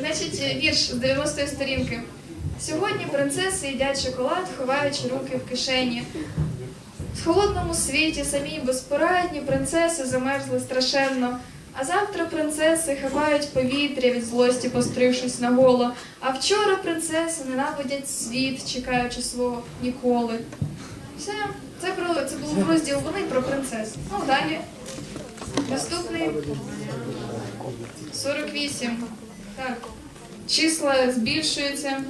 Значить, вірш з 90-ї сторінки. Сьогодні принцеси їдять шоколад, ховаючи руки в кишені. В холодному світі самі безпорадні принцеси замерзли страшенно. А завтра принцеси хапають повітря від злості, пострившись на голо. А вчора принцеси ненавидять світ, чекаючи свого ніколи. Все, це про це був розділ вони про принцес. Ну далі. Наступний 48. Так. Числа збільшуються.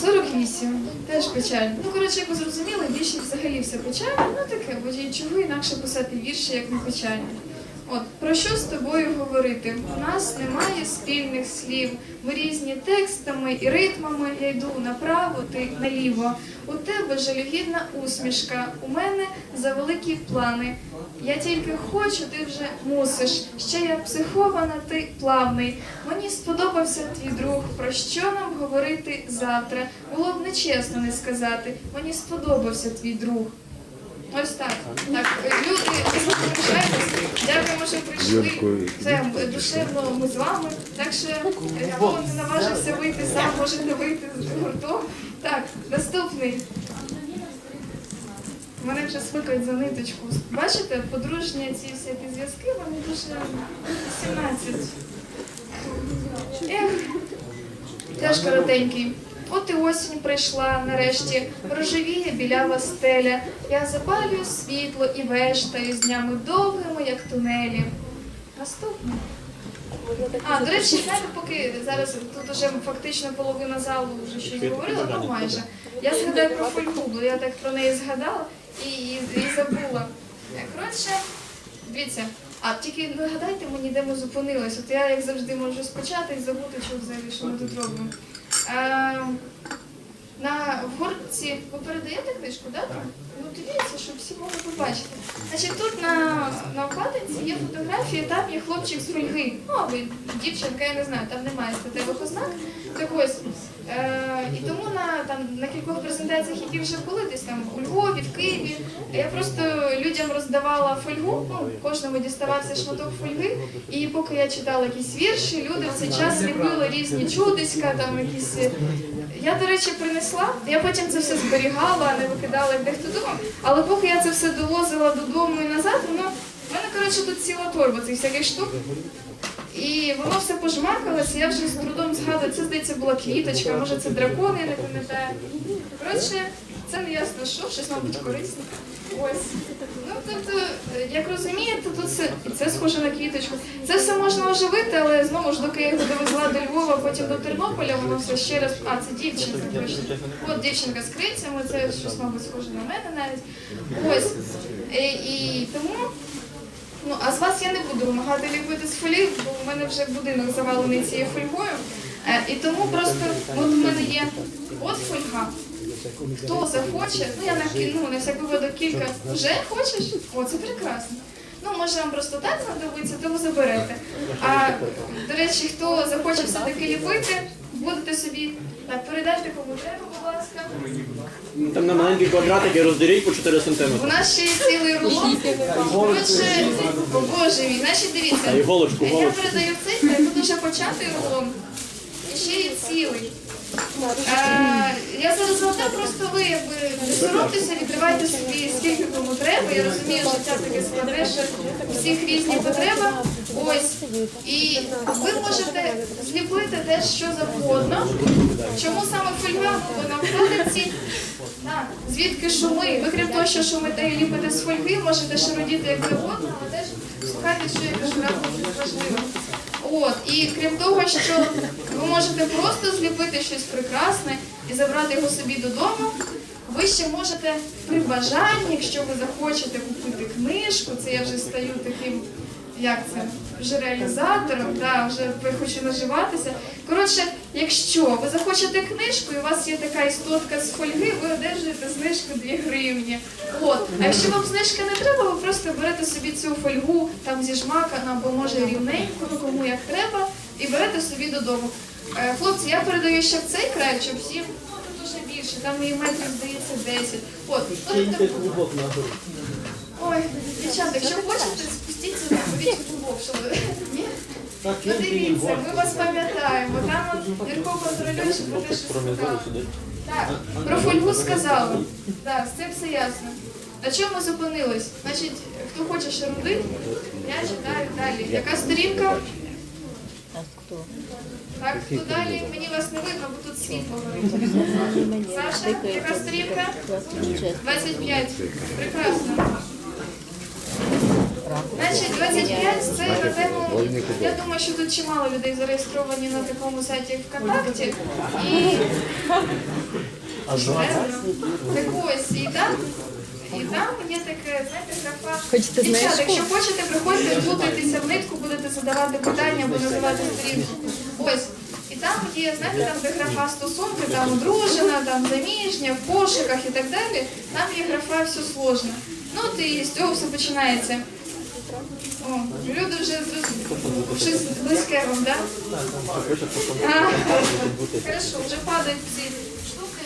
48. Теж печально. Ну, коротше, як ви зрозуміли, більшість взагалі все печально. Ну таке, бо чого інакше писати вірші, як не печально. От, про що з тобою говорити? У нас немає спільних слів. Ми різні текстами і ритмами. Я йду направо, ти наліво. У тебе жалюгідна усмішка, у мене завеликі плани. Я тільки хочу, ти вже мусиш. Ще я психована, ти плавний. Мені сподобався твій друг. Про що нам говорити завтра? Було б нечесно не сказати. Мені сподобався твій друг. Ось так. Так, люди, залишайтесь. Дякуємо, що прийшли. Це душевно ми з вами. Так що, е, хто не наважився вийти сам, можете вийти з гуртом. Так, наступний. Мене вже смикають за ниточку. Бачите, подружні ці всякі зв'язки, вони дуже 17. Ех, теж коротенький. От і осінь прийшла нарешті, рожевіє білява стеля. Я запалюю світло і вештаю з днями довгими, як тунелі. Наступний. А, до речі, знаєте, поки зараз тут уже фактично половина залу вже щось говорила, ну майже. Я згадаю про фольгу, бо я так про неї згадала і, і, і забула. Е, Коротше, дивіться, а тільки нагадайте мені, де ми зупинились. От я, як завжди, можу спочати і забути, що взагалі що ми тут робимо. Е, на горці ви передаєте книжку, да? так? Ну дивіться, щоб всі могли побачити. Значить, тут на, на вкладинці є фотографії, там є хлопчик з фольги. Ну, або дівчинка, я не знаю, там немає статевих ознак. Так ось. Е, і тому там, на кількох презентаціях, які вже були, десь там у Львові, в Києві, я просто людям роздавала фольгу, ну, кожному діставався шматок фольги, і поки я читала якісь вірші, люди в цей час ліпили різні чудиська, там якісь. е, Я, до речі, принесла, я потім це все зберігала, не викидала як дехто думав. Але поки я це все довозила додому і назад, воно в мене коротше тут ціла торба цих всяких штук. І воно все пожмакалося, я вже з трудом згадую, це здається була квіточка, може це дракон, я не пам'ятаю. Коротше, це не ясно що, щось, мабуть, корисне. Ось. Ну, тобто, е, як розумієте, тут це, це схоже на квіточку. Це все можна оживити, але знову ж доки я довезла до Львова, потім до Тернополя, воно все ще раз. А, це дівчинка точно. От дівчинка з крильцями, це щось, мабуть, схоже на мене навіть. Ось. І, і тому. Ну, а з вас я не буду вимагати ліпити з фолії, бо в мене вже будинок завалений цією фольгою. Е, і тому просто от у мене є от фольга. Хто захоче, ну я накину на всяк випадок кілька. Вже хочеш? О, це прекрасно. Ну, може вам просто так знадобиться, то ви заберете. А до речі, хто захоче все-таки ліпити, будете собі так, передайте кому треба, будь. Там на маленькі квадратики розділіть по 4 У нас ще є цілий рулон. О боже мій, значить дивіться. Я іголочку. передаю цей, а тут уже початий рулон. І ще є цілий. Е, я зараз одне, просто ви якби не соромтеся, відкривайте собі скільки кому треба. Я розумію, що це таке складне, що у всіх різні потреби. Ось. І ви можете те, що завгодно. Чому саме фольга? Бо на так, звідки шуми? Ви крім того, що шумите і ліпите з фольги, можете шародіти як завгодно, але теж слухайте, що я кажу, рахую важливо. От, і крім того, що ви можете просто зліпити щось прекрасне і забрати його собі додому. Ви ще можете при бажанні, якщо ви захочете купити книжку, це я вже стаю таким, як це, вже реалізатором, да, вже хочу наживатися. Коротше, якщо ви захочете книжку, і у вас є така істотка з фольги, ви одержуєте знижку 2 гривні. От. А якщо вам знижка не треба, ви просто берете собі цю фольгу там зі жмакана, або може рівненько, ну кому як треба, і берете собі додому. Е, Хлопці, я передаю ще в цей край, щоб всім ну, дуже більше, там і метрів здається 10. От, тобто, клубок нагору. Ой, дівчата, якщо хочете, щоб. Ні? Подивіться, ми вас пам'ятаємо. Там Юрко контролюючи про те, що сказав. Так, про фольгу сказали. Так, з цим все ясно. На чому зупинились? Значить, хто хоче ще рудить, я читаю далі. Яка сторінка? Так, хто далі? Мені вас не видно, бо тут світло горить. Саша, яка сторінка? 25. Прекрасно. Значить, 25 це на тему. Я думаю, що тут чимало людей зареєстровані на такому сайті ВКонтакті. І так ось, і там, і там є таке, знаєте, графа. Хочете Дівчата, якщо хочете, приходьте, плутайтеся в нитку, будете задавати питання або називати сторінку. Ось. І там є, знаєте, там де графа стосунки, там одружена, там заміжня, в пошуках і так далі. Там є графа все сложно. Ну, от і з цього все починається. О, люди вже зрозуміли. Щось близьке вам, так? Хорошо, вже падають ці штуки.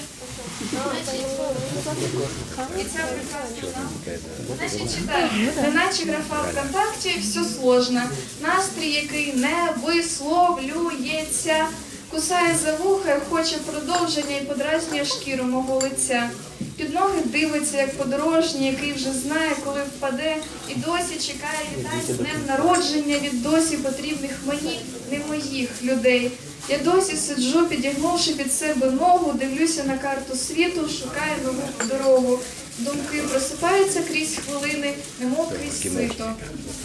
Значить, читаю. Неначе графа ВКонтакті, все сложно. Настрій, який не висловлюється. Кусає за вуха, хоче продовження і подразнює шкіру мого лиця. Під ноги дивиться, як подорожній, який вже знає, коли впаде, і досі чекає вітань з днем народження від досі потрібних мені, не моїх людей. Я досі сиджу, підігнувши під себе ногу, дивлюся на карту світу, шукаю нову дорогу. Думки просипаються крізь хвилини, немов крізь сито.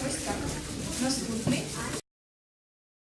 Ось так. Наступний.